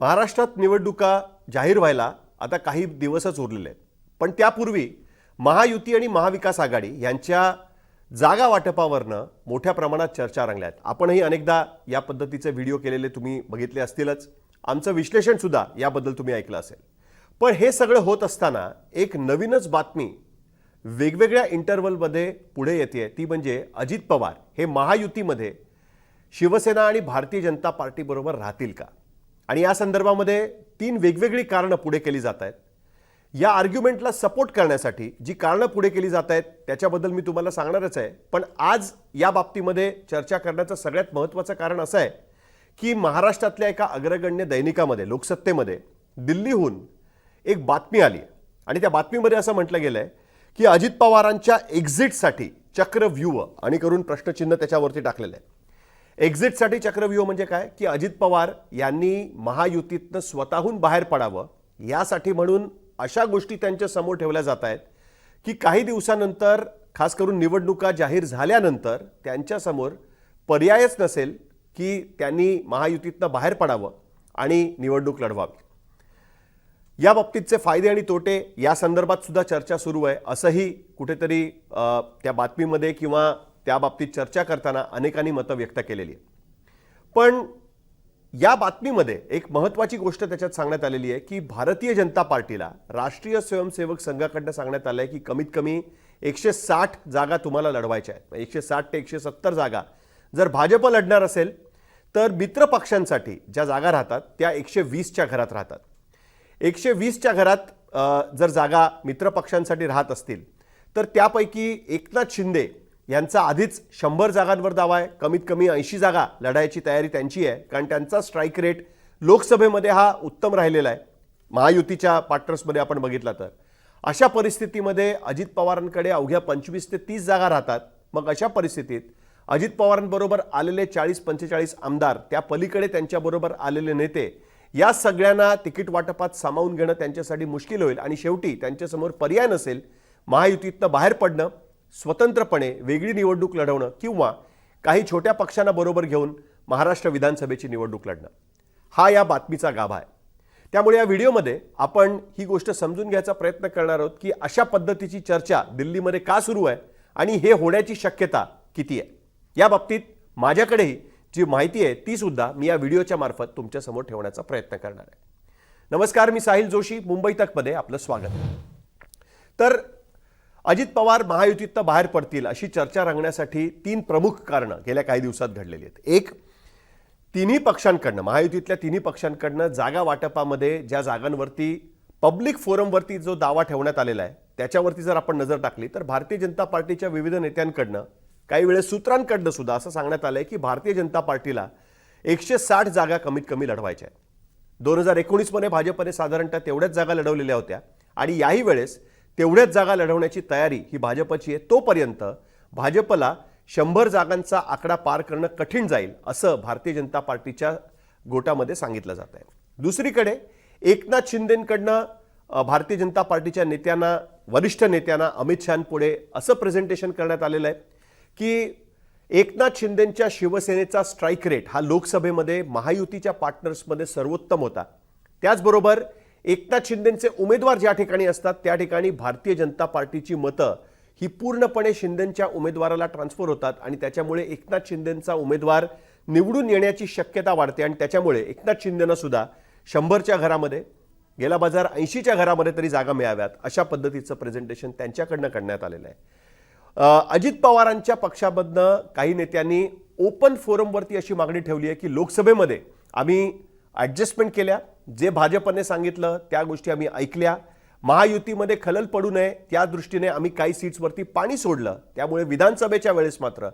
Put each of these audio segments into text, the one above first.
महाराष्ट्रात निवडणुका जाहीर व्हायला आता काही दिवसच उरलेले आहेत. पण त्यापूर्वी महायुती आणि महाविकास आघाडी यांच्या जागा वाटपावरनं मोठ्या प्रमाणात चर्चा रंगल्या आहेत. आपणही अनेकदा या पद्धतीचे व्हिडिओ केलेले तुम्ही बघितले असतीलच. आमचं विश्लेषणसुद्धा याबद्दल तुम्ही ऐकलं असेल. पण हे सगळं होत असताना एक नवीनच बातमी वेगवेगळ्या इंटरवलमध्ये पुढे येते ती म्हणजे अजित पवार हे महायुतीमध्ये शिवसेना आणि भारतीय जनता पार्टीबरोबर राहतील का? आणि या संदर्भामध्ये तीन वेगवेगळी कारणं पुढे केली जात आहेत. या आर्ग्युमेंटला सपोर्ट करण्यासाठी जी कारणं पुढे केली जात आहेत त्याच्याबद्दल मी तुम्हाला सांगणारच आहे. पण आज या बाबतीमध्ये चर्चा करण्याचं सगळ्यात महत्त्वाचं कारण असं आहे की महाराष्ट्रातल्या एका अग्रगण्य दैनिकामध्ये लोकसत्तेमध्ये दिल्लीहून एक बातमी आली. आणि त्या बातमीमध्ये असं म्हटलं गेलं आहे की अजित पवारांच्या एक्झिटसाठी चक्रव्यूह आणि करून प्रश्नचिन्ह त्याच्यावरती टाकलेलं आहे. एक्झिटसाठी चक्रव्यूह म्हणजे काय? की अजित पवार यांनी महायुतीतनं स्वतःहून बाहेर पडावं यासाठी म्हणून अशा गोष्टी त्यांच्यासमोर ठेवल्या जात आहेत की काही दिवसानंतर खास करून निवडणुका जाहीर झाल्यानंतर त्यांच्यासमोर पर्यायच नसेल की त्यांनी महायुतीतनं बाहेर पडावं आणि निवडणूक लढवावी. या बाबतीतचे फायदे आणि तोटे या संदर्भात सुद्धा चर्चा सुरू आहे. असंही कुठेतरी त्या बातमीमध्ये किंवा त्याबाबतीत चर्चा करताना अनेकांनी मतं व्यक्त केलेली आहेत. पण या बातमीमध्ये एक महत्त्वाची गोष्ट त्याच्यात सांगण्यात आलेली आहे की भारतीय जनता पार्टीला राष्ट्रीय स्वयंसेवक संघाकडनं सांगण्यात आलं आहे की कमीत कमी एकशे साठ जागा तुम्हाला लढवायच्या आहेत. एकशे साठ ते एकशे सत्तर जागा जर भाजप लढणार असेल तर मित्र पक्षांसाठी ज्या जागा राहतात त्या एकशे वीसच्या घरात राहतात. एकशे वीसच्या घरात जर जागा मित्रपक्षांसाठी राहत असतील तर त्यापैकी एकनाथ शिंदे यांचा आधीच शंभर जागांवर दावा आहे. कमीत कमी ऐंशी जागा लढायची तयारी त्यांची आहे. कारण त्यांचा स्ट्राईक रेट लोकसभेमध्ये हा उत्तम राहिलेला आहे. महायुतीच्या पार्टनर्समध्ये आपण बघितला तर. अशा परिस्थितीमध्ये अजित पवारांकडे अवघ्या पंचवीस ते तीस जागा राहतात. मग अशा परिस्थितीत अजित पवारांबरोबर आलेले चाळीस पंचेचाळीस आमदार त्या पलीकडे त्यांच्याबरोबर आलेले नेते या सगळ्यांना तिकीट वाटपात सामावून घेणं त्यांच्यासाठी मुश्किल होईल. आणि शेवटी त्यांच्यासमोर पर्याय नसेल महायुतीतनं बाहेर पडणं स्वतंत्रपणे वेगळी निवडणूक लढवणं किंवा काही छोट्या पक्षांना बरोबर घेऊन महाराष्ट्र विधानसभेची निवडणूक लढणं. हा या बातमीचा गाभा आहे. त्यामुळे या व्हिडिओमध्ये आपण ही गोष्ट समजून घ्यायचा प्रयत्न करणार आहोत की अशा पद्धतीची चर्चा दिल्लीमध्ये का सुरू आहे आणि हे होण्याची शक्यता किती आहे. या बाबतीत माझ्याकडेही जी माहिती आहे ती सुद्धा मी या व्हिडिओच्या मार्फत तुमच्यासमोर ठेवण्याचा प्रयत्न करणार आहे. नमस्कार मी साहिल जोशी मुंबई तकमध्ये आपलं स्वागत तर अजित पवार महायुतीतनं बाहेर पडतील अशी चर्चा रंगण्यासाठी तीन प्रमुख कारणं गेल्या काही दिवसात घडलेली आहेत. एक तिन्ही पक्षांकडनं महायुतीतल्या तिन्ही पक्षांकडनं जागा वाटपामध्ये ज्या जागांवरती पब्लिक फोरमवरती जो दावा ठेवण्यात आलेला आहे त्याच्यावरती जर आपण नजर टाकली तर भारतीय जनता पार्टीच्या विविध नेत्यांकडनं काही वेळेस सूत्रांकडनं सुद्धा असं सांगण्यात आलंय की भारतीय जनता पार्टीला एकशे साठ जागा कमीत कमी लढवायच्या आहेत. दोन हजार एकोणीसमध्ये भाजपने साधारणतः तेवढ्याच जागा लढवलेल्या होत्या आणि याही वेळेस तेवढ्याच जागा लढवण्याची तयारी ही भाजपची आहे. तोपर्यंत भाजपला शंभर जागांचा आकडा पार करणं कठीण जाईल असं भारतीय जनता पार्टीच्या गोटामध्ये सांगितलं जात आहे. दुसरीकडे एकनाथ शिंदेंकडनं भारतीय जनता पार्टीच्या नेत्यांना वरिष्ठ नेत्यांना अमित शहापुढे असं प्रेझेंटेशन करण्यात आलेलं आहे की एकनाथ शिंदेंच्या शिवसेनेचा स्ट्राईक रेट हा लोकसभेमध्ये महायुतीच्या पार्टनर्समध्ये सर्वोत्तम होता. त्याचबरोबर एकनाथ शिंदेचे उमेदवार ज्या ठिकाणी असतात त्या ठिकाणी भारतीय जनता पार्टीची मतं ही पूर्णपणे शिंदेच्या उमेदवाराला ट्रान्सफर होतात आणि त्याच्यामुळे एकनाथ शिंदेचा उमेदवार निवडून येण्याची शक्यता वाढते आणि त्याच्यामुळे एकनाथ शिंदेनं सुद्धा शंभरच्या घरामध्ये गेला बाजार ऐंशीच्या घरामध्ये तरी जागा मिळाव्यात अशा पद्धतीचं प्रेझेंटेशन त्यांच्याकडनं करण्यात आलेलं आहे. अजित पवारांच्या पक्षामधनं काही नेत्यांनी ओपन फोरमवरती अशी मागणी ठेवली आहे की लोकसभेमध्ये आम्ही ॲडजस्टमेंट केल्या. जे भाजपने सांगितलं त्या गोष्टी आम्ही ऐकल्या. महायुतीमध्ये खलल पडू नये त्या दृष्टीने आम्ही काही सीट्सवरती पाणी सोडलं. त्यामुळे विधानसभेच्या वेळेस मात्र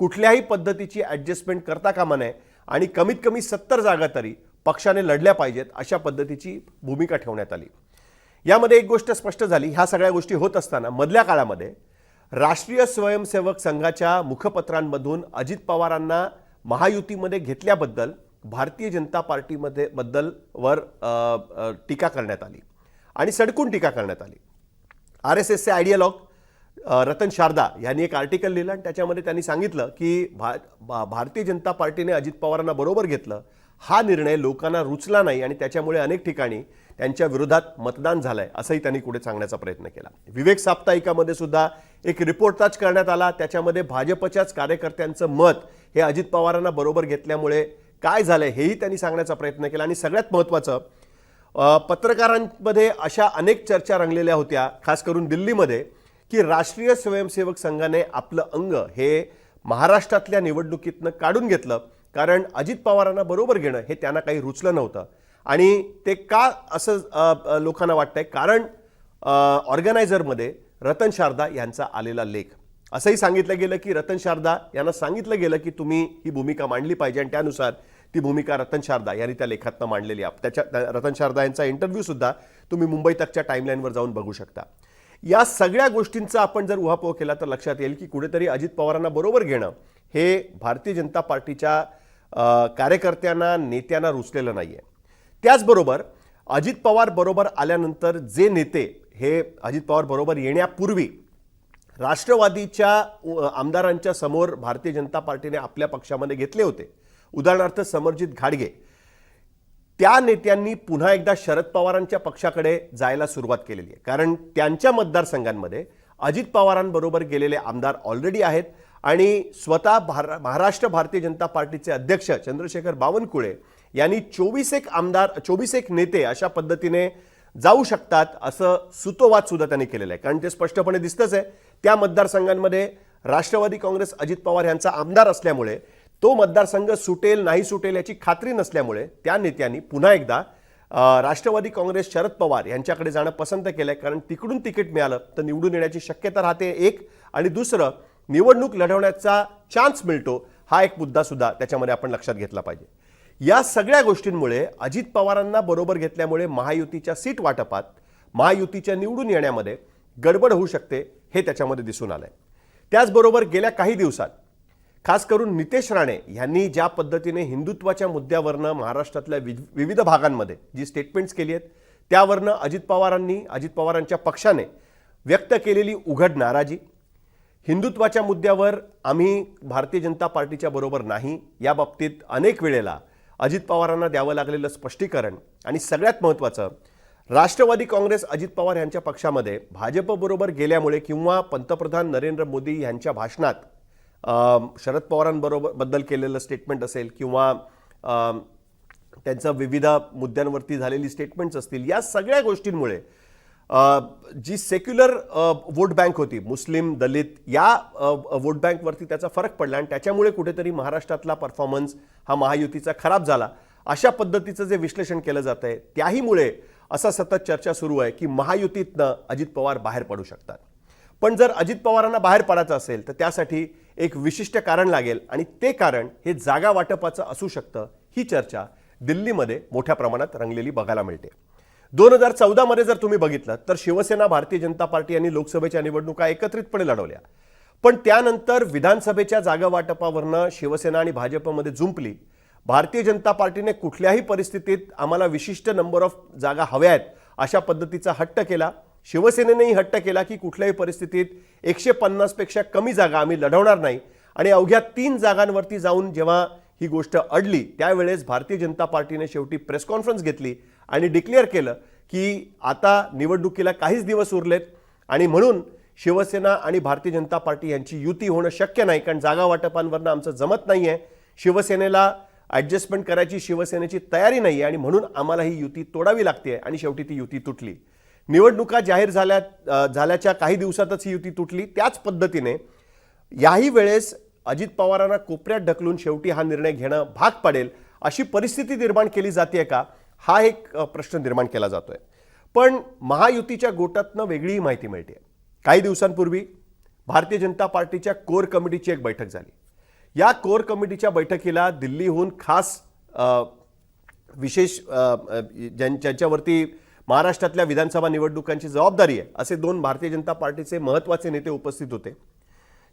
कुठल्याही पद्धतीची ॲडजस्टमेंट करता कामा नये आणि कमीत कमी सत्तर जागा तरी पक्षाने लढल्या पाहिजेत अशा पद्धतीची भूमिका ठेवण्यात आली. यामध्ये एक गोष्ट स्पष्ट झाली. ह्या सगळ्या गोष्टी होत असताना मधल्या काळामध्ये राष्ट्रीय स्वयंसेवक संघाच्या मुखपत्रांमधून अजित पवारांना महायुतीमध्ये घेतल्याबद्दल भारतीय जनता पार्टीमध्ये बद्दल वर टीका करण्यात आली आणि सडकून टीका करण्यात आली. आर एस एसचे आयडियालॉग रतन शारदा यांनी एक आर्टिकल लिहिलं आणि त्याच्यामध्ये त्यांनी सांगितलं की भा भारतीय जनता पार्टीने अजित पवारांना बरोबर घेतलं. हा निर्णय लोकांना रुचला नाही आणि त्याच्यामुळे अनेक ठिकाणी त्यांच्या विरोधात मतदान झालं आहे असंही त्यांनी पुढे सांगण्याचा प्रयत्न केला. विवेक साप्ताहिकामध्ये सुद्धा एक रिपोर्टताच करण्यात आला. त्याच्यामध्ये भाजपच्याच कार्यकर्त्यांचं मत हे अजित पवारांना बरोबर घेतल्यामुळे काय झालंय हेही त्यांनी सांगण्याचा प्रयत्न केला. आणि सगळ्यात महत्त्वाचं पत्रकारांमध्ये अशा अनेक चर्चा रंगलेल्या होत्या खास करून दिल्लीमध्ये की राष्ट्रीय स्वयंसेवक संघाने आपलं अंग हे महाराष्ट्रातल्या निवडणुकीतनं काढून घेतलं. कारण अजित पवारांना बरोबर घेणं हे त्यांना काही रुचलं नव्हतं. आणि ते का असं लोकांना वाटतंय? कारण ऑर्गनायझरमध्ये रतन शारदा यांचा आलेला लेख. असंही सांगितलं गेलं की रतन शारदा यांना सांगितलं गेलं की तुम्ही ही भूमिका मांडली पाहिजे आणि त्यानुसार ती भूमिका रतन शारदा यांनी त्या लेखातनं मांडलेली आहे. त्याच्या रतन शारदा यांचा इंटरव्ह्यू सुद्धा तुम्ही मुंबई तकच्या टाईमलाईनवर जाऊन बघू शकता. या सगळ्या गोष्टींचा आपण जर उहापोह केला तर लक्षात येईल की कुठेतरी अजित पवारांना बरोबर घेणं हे भारतीय जनता पार्टीच्या कार्यकर्त्यांना नेत्यांना रुचलेलं नाही आहे त्याचबरोबर अजित पवार बरोबर आल्यानंतर जे नेते हे अजित पवार बरोबर येण्यापूर्वी राष्ट्रवादीच्या आमदारांच्या समोर भारतीय जनता पार्टीने आपल्या पक्षामध्ये घेतले होते. उदाहरणार्थ समरजित घाडगे. त्या नेत्यांनी पुन्हा एकदा शरद पवारांच्या पक्षाकडे जायला सुरुवात केलेली आहे. कारण त्यांच्या मतदारसंघांमध्ये अजित पवारांबरोबर गेलेले आमदार ऑलरेडी आहेत आणि स्वतः भार महाराष्ट्र भारतीय जनता पार्टीचे अध्यक्ष चंद्रशेखर बावनकुळे यांनी चोवीस एक आमदार चोवीस एक नेते अशा पद्धतीने जाऊ शकतात असं सुतोवाद सुद्धा त्यांनी केलेलं आहे. कारण ते स्पष्टपणे दिसतंच आहे. त्या मतदारसंघांमध्ये राष्ट्रवादी काँग्रेस अजित पवार यांचा आमदार असल्यामुळे तो मतदारसंघ सुटेल नाही सुटेल याची खात्री नसल्यामुळे त्या नेत्यांनी पुन्हा एकदा राष्ट्रवादी काँग्रेस शरद पवार यांच्याकडे जाणं पसंत केलंय. कारण तिकडून तिकीट मिळालं तर निवडून येण्याची शक्यता राहते एक. आणि दुसरं निवडणूक लढवण्याचा चान्स मिळतो हा एक मुद्दा सुद्धा त्याच्यामध्ये आपण लक्षात घेतला पाहिजे. या सगळ्या गोष्टींमुळे अजित पवारांना बरोबर घेतल्यामुळे महायुतीच्या सीट वाटपात महायुतीच्या निवडून येण्यामध्ये गडबड होऊ शकते. हे त्याच्यामध्ये दिसून आलंय. त्याचबरोबर गेल्या काही दिवसात खास करून नितेश राणे यांनी ज्या पद्धतीने हिंदुत्वाच्या मुद्द्यावरनं महाराष्ट्रातल्या विविध भागांमध्ये जी स्टेटमेंट्स केली आहेत त्यावरनं अजित पवारांनी अजित पवारांच्या पक्षाने व्यक्त केलेली उघड नाराजी हिंदुत्वाच्या मुद्द्यावर आम्ही भारतीय जनता पार्टीच्या बरोबर नाही या बाबतीत अनेक वेळेला अजित पवारांना द्यावं लागलेलं स्पष्टीकरण आणि सगळ्यात महत्त्वाचं राष्ट्रवादी काँग्रेस अजित पवार यांच्या पक्षामध्ये भाजपबरोबर गेल्यामुळे किंवा पंतप्रधान नरेंद्र मोदी यांच्या भाषणात शरद पवारांबरोबरबद्दल केलेलं स्टेटमेंट असेल किंवा त्यांचं विविध मुद्द्यांवरती झालेली स्टेटमेंट्स असतील या सगळ्या गोष्टींमुळे जी सेक्युलर वोट बँक होती मुस्लिम दलित या वोट बँकवरती त्याचा फरक पडला आणि त्याच्यामुळे कुठेतरी महाराष्ट्रातला परफॉर्मन्स हा महायुतीचा खराब झाला. अशा पद्धतीचं जे विश्लेषण केलं जात आहे त्याहीमुळे असा सतत चर्चा सुरू आहे की महायुतीतनं अजित पवार बाहेर पडू शकतात. पण जर अजित पवारांना बाहेर पडायचं असेल तर त्यासाठी एक विशिष्ट कारण लागेल आणि ते कारण हे जागा वाटपाचं असू शकतं ही चर्चा दिल्लीमध्ये मोठ्या प्रमाणात रंगलेली बघायला मिळते. दोन हजार चौदामध्ये जर तुम्ही बघितलं तर शिवसेना भारतीय जनता पार्टी यांनी लोकसभेच्या निवडणुका एकत्रितपणे लढवल्या. पण त्यानंतर विधानसभेच्या जागा वाटपावरनं शिवसेना आणि भाजपमध्ये जुंपली. भारतीय जनता पार्टीने कुठल्याही परिस्थितीत आम्हाला विशिष्ट नंबर ऑफ जागा हव्या आहेत अशा पद्धतीचा हट्ट केला. शिवसेनेनेही हट्ट केला की कुठल्याही परिस्थितीत एकशे पन्नासपेक्षा कमी जागा आम्ही लढवणार नाही. आणि अवघ्या तीन जागांवरती जाऊन जेव्हा ही गोष्ट अडली त्यावेळेस भारतीय जनता पार्टीने शेवटी प्रेस कॉन्फरन्स घेतली आणि डिक्लेअर केलं की आता निवडणुकीला काहीच दिवस उरलेत आणि म्हणून शिवसेना आणि भारतीय जनता पार्टी यांची युती होणं शक्य नाही कारण जागा वाटपांवरनं आमचं जमत नाही आहे शिवसेनेला ॲडजस्टमेंट करायची शिवसेनेची तयारी नाही आहे आणि म्हणून आम्हाला ही युती तोडावी लागते आणि शेवटी ती युती तुटली. निवडणुका जाहीर झाल्या झाल्याच्या काही दिवसातच ही युती तुटली. त्याच पद्धतीने याही वेळेस अजित पवारांना कोपऱ्यात ढकलून शेवटी हा निर्णय घेणं भाग पडेल अशी परिस्थिती निर्माण केली जाते का? हा एक प्रश्न निर्माण केला जातोय. पण महायुतीच्या गोटातनं वेगळीही माहिती मिळते. काही दिवसांपूर्वी भारतीय जनता पार्टीच्या कोर कमिटीची एक बैठक झाली. या कोर कमिटीच्या बैठकीला दिल्लीहून खास विशेष ज्यांच्यावरती महाराष्ट्रातल्या विधानसभा निवडणुकांची जबाबदारी आहे असे दोन भारतीय जनता पार्टीचे महत्त्वाचे नेते उपस्थित होते.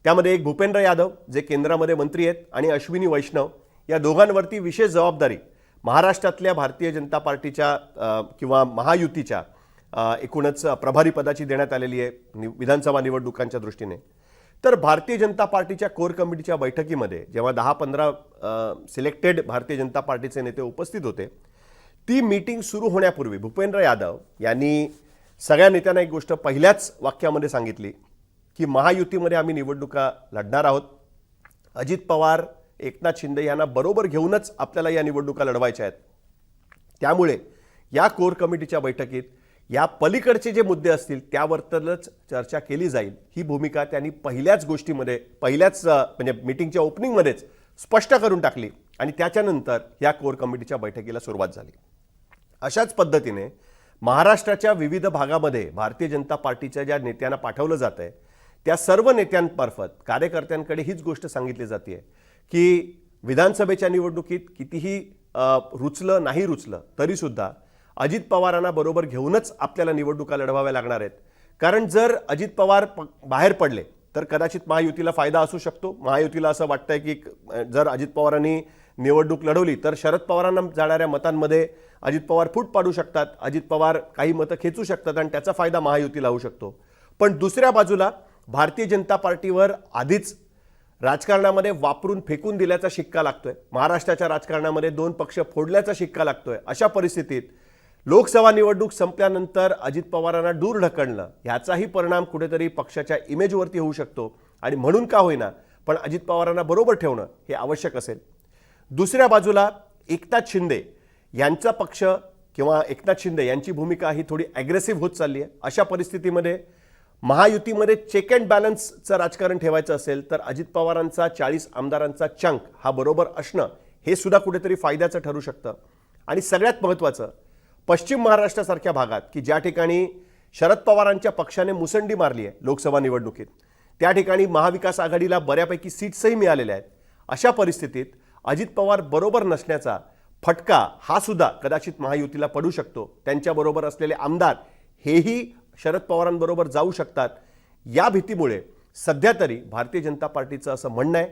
त्यामध्ये एक भूपेंद्र यादव जे केंद्रामध्ये मंत्री आहेत आणि अश्विनी वैष्णव या दोघांवरती विशेष जबाबदारी महाराष्ट्रातल्या भारतीय जनता पार्टीच्या किंवा महायुतीच्या एकूणच प्रभारी पदाची देण्यात आलेली आहे विधानसभा निवडणुकांच्या दृष्टीने. तर भारतीय जनता पार्टीच्या कोर कमिटीच्या बैठकीमध्ये जेव्हा दहा पंधरा सिलेक्टेड भारतीय जनता पार्टीचे नेते उपस्थित होते ती मीटिंग सुरू होण्यापूर्वी भूपेंद्र यादव यांनी सगळ्या नेत्यांना एक गोष्ट पहिल्याच वाक्यामध्ये सांगितली की महायुतीमध्ये आम्ही निवडणुका लढणार आहोत. अजित पवार एकनाथ शिंदे यांना बरोबर घेऊनच आपल्याला या निवडणुका लढवायच्या आहेत. त्यामुळे या कोर कमिटीच्या बैठकीत या पलीकडचे जे मुद्दे असतील त्यावरच चर्चा केली जाईल. ही भूमिका त्यांनी पहिल्याच गोष्टीमध्ये पहिल्याच म्हणजे मीटिंगच्या ओपनिंगमध्येच स्पष्ट करून टाकली आणि त्याच्यानंतर या कोर कमिटीच्या बैठकीला सुरुवात झाली. अशाच पद्धतीने महाराष्ट्राच्या विविध भागामध्ये भारतीय जनता पार्टीच्या ज्या नेत्यांना पाठवलं जात आहे त्या सर्व नेत्यांमार्फत कार्यकर्त्यांकडे हीच गोष्ट सांगितली जाते की विधानसभेच्या निवडणुकीत कितीही रुचलं नाही रुचलं तरीसुद्धा अजित पवारांना बरोबर घेऊनच आपल्याला निवडणुका लढवाव्या लागणार आहेत. कारण जर अजित पवार प- बाहेर पडले तर कदाचित महायुतीला फायदा असू शकतो. महायुतीला असं वाटतंय की जर अजित पवारांनी निवडणूक लढवली तर शरद पवारांना जाणाऱ्या मतांमध्ये अजित पवार फूट पाडू शकतात. अजित पवार काही मतं खेचू शकतात आणि त्याचा फायदा महायुतीला होऊ शकतो. पण दुसऱ्या बाजूला भारतीय जनता पार्टीवर आधीच राजकारणामध्ये वापरून फेकून दिल्याचा शिक्का लागतोय. महाराष्ट्राच्या राजकारणामध्ये दोन पक्ष फोडल्याचा शिक्का लागतोय. अशा परिस्थितीत लोकसभा निवडणूक संपल्यानंतर अजित पवारांना दूर ढकलणं ह्याचाही परिणाम कुठेतरी पक्षाच्या इमेजवरती होऊ शकतो. आणि म्हणून का होईना पण अजित पवारांना बरोबर ठेवणं हे आवश्यक असेल. दुसऱ्या बाजूला एकनाथ शिंदे यांचा पक्ष किंवा एकनाथ शिंदे यांची भूमिका ही थोडी ॲग्रेसिव्ह होत चालली आहे. अशा परिस्थितीमध्ये महायुतीमध्ये चेक अँड बॅलन्सचं राजकारण ठेवायचं असेल तर अजित पवारांचा चाळीस आमदारांचा चंक हा बरोबर असणं हे सुद्धा कुठेतरी फायद्याचं ठरू शकतं. आणि सगळ्यात महत्त्वाचं पश्चिम महाराष्ट्रासारख्या भागात की ज्या ठिकाणी शरद पवारांच्या पक्षाने मुसंडी मारली आहे लोकसभा निवडणुकीत त्या ठिकाणी महाविकास आघाडीला बऱ्यापैकी सीट्सही मिळालेल्या आहेत. अशा परिस्थितीत अजित पवार बरोबर नसण्याचा फटका हा सुद्धा कदाचित महायुतीला पडू शकतो. त्यांच्याबरोबर असलेले आमदार हेही शरद पवारांबरोबर जाऊ शकतात. या भीतीमुळे सध्या तरी भारतीय जनता पार्टीचं असं म्हणणं आहे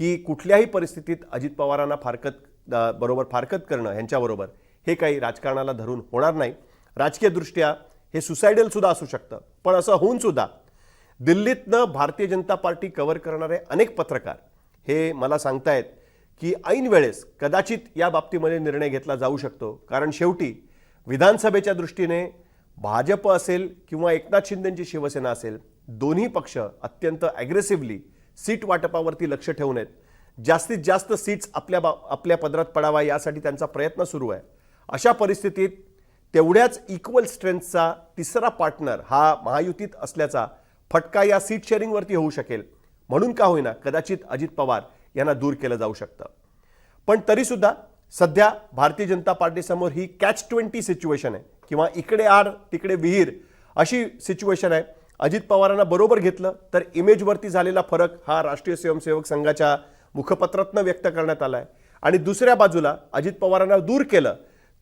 की कुठल्याही परिस्थितीत अजित पवारांना फारकत बरोबर फारकत करणं ह्यांच्याबरोबर हे काही राजकारणाला धरून होणार नाही. राजकीयदृष्ट्या हे सुसायडल सुद्धा असू शकतं. पण असं होऊन सुद्धा दिल्लीतनं भारतीय जनता पार्टी कव्हर करणारे अनेक पत्रकार हे मला सांगतायत की ऐन वेळेस कदाचित या बाबतीमध्ये निर्णय घेतला जाऊ शकतो. कारण शेवटी विधानसभेच्या दृष्टीने भाजप असेल किंवा एकनाथ शिंदेंची शिवसेना असेल दोन्ही पक्ष अत्यंत ॲग्रेसिव्हली सीट वाटपावरती लक्ष ठेवून आहेत. जास्तीत जास्त सीट्स आपल्या बा आपल्या पदरात पडावा यासाठी त्यांचा प्रयत्न सुरू आहे. अशा परिस्थितीत तेवढ्याच इक्वल स्ट्रेंथचा तिसरा पार्टनर हा महायुतीत असल्याचा फटका या सीट शेअरिंगवरती होऊ शकेल. म्हणून का होईना कदाचित अजित पवार यांना दूर केलं जाऊ शकतं. पण तरीसुद्धा सध्या भारतीय जनता पार्टीसमोर ही कॅच ट्वेंटी सिच्युएशन आहे. किंवा इकडे आड तिकडे विहीर अशी सिच्युएशन आहे. अजित पवारांना बरोबर घेतलं तर इमेजवरती झालेला फरक हा राष्ट्रीय स्वयंसेवक संघाच्या मुखपत्रातनं व्यक्त करण्यात आला आहे आणि दुसऱ्या बाजूला अजित पवारांना दूर केलं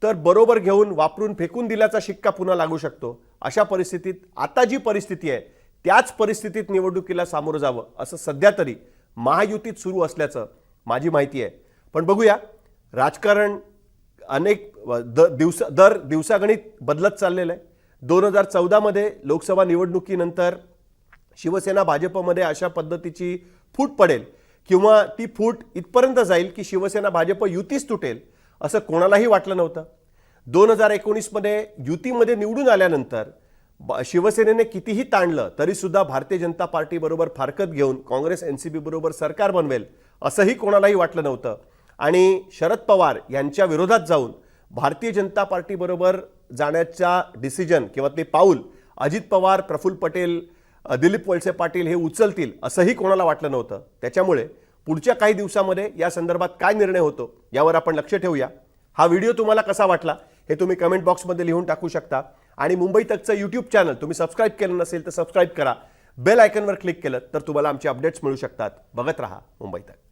तर बरोबर घेऊन वापरून फेकून दिल्याचा शिक्का पुन्हा लागू शकतो. अशा परिस्थितीत आता जी परिस्थिती आहे त्याच परिस्थितीत निवडणुकीला सामोरं जावं असं सध्या तरी महायुतीत सुरू असल्याचं माझी माहिती आहे. पण बघूया राजकारण अनेक द दिवस दर दिवसागणित बदलत चाललेलं आहे. दोन हजार चौदामध्ये लोकसभा निवडणुकीनंतर शिवसेना भाजपमध्ये अशा पद्धतीची फूट पडेल किंवा ती फूट इथपर्यंत जाईल की शिवसेना भाजप युतीच तुटेल असं कोणालाही वाटलं नव्हतं. दोन हजार एकोणीसमध्ये युतीमध्ये निवडून आल्यानंतर शिवसेनेने कितीही ताणलं तरीसुद्धा भारतीय जनता पार्टीबरोबर फारकत घेऊन काँग्रेस एन सी बरोबर सरकार बनवेल असंही कोणालाही वाटलं नव्हतं. आणि शरद पवार यांच्या विरोधात जाऊन भारतीय जनता पार्टीबरोबर जाण्याचा डिसिजन किंवा ते पाऊल अजित पवार प्रफुल्ल पटेल दिलीप वळसे पाटील हे उचलतील असंही कोणाला वाटलं नव्हतं. त्याच्यामुळे पुढच्या काही दिवसामध्ये या संदर्भात काय निर्णय होतो यावर आपण लक्ष ठेवूया. हा व्हिडिओ तुम्हाला कसा वाटला हे तुम्ही कमेंट बॉक्समध्ये लिहून टाकू शकता. आणि मुंबई तकचं यूट्यूब चॅनल तुम्ही सबस्क्राईब केलं नसेल तर सबस्क्राईब करा. बेल आयकनवर क्लिक केलं तर तुम्हाला आमचे अपडेट्स मिळू शकतात. बघत राहा मुंबई तक.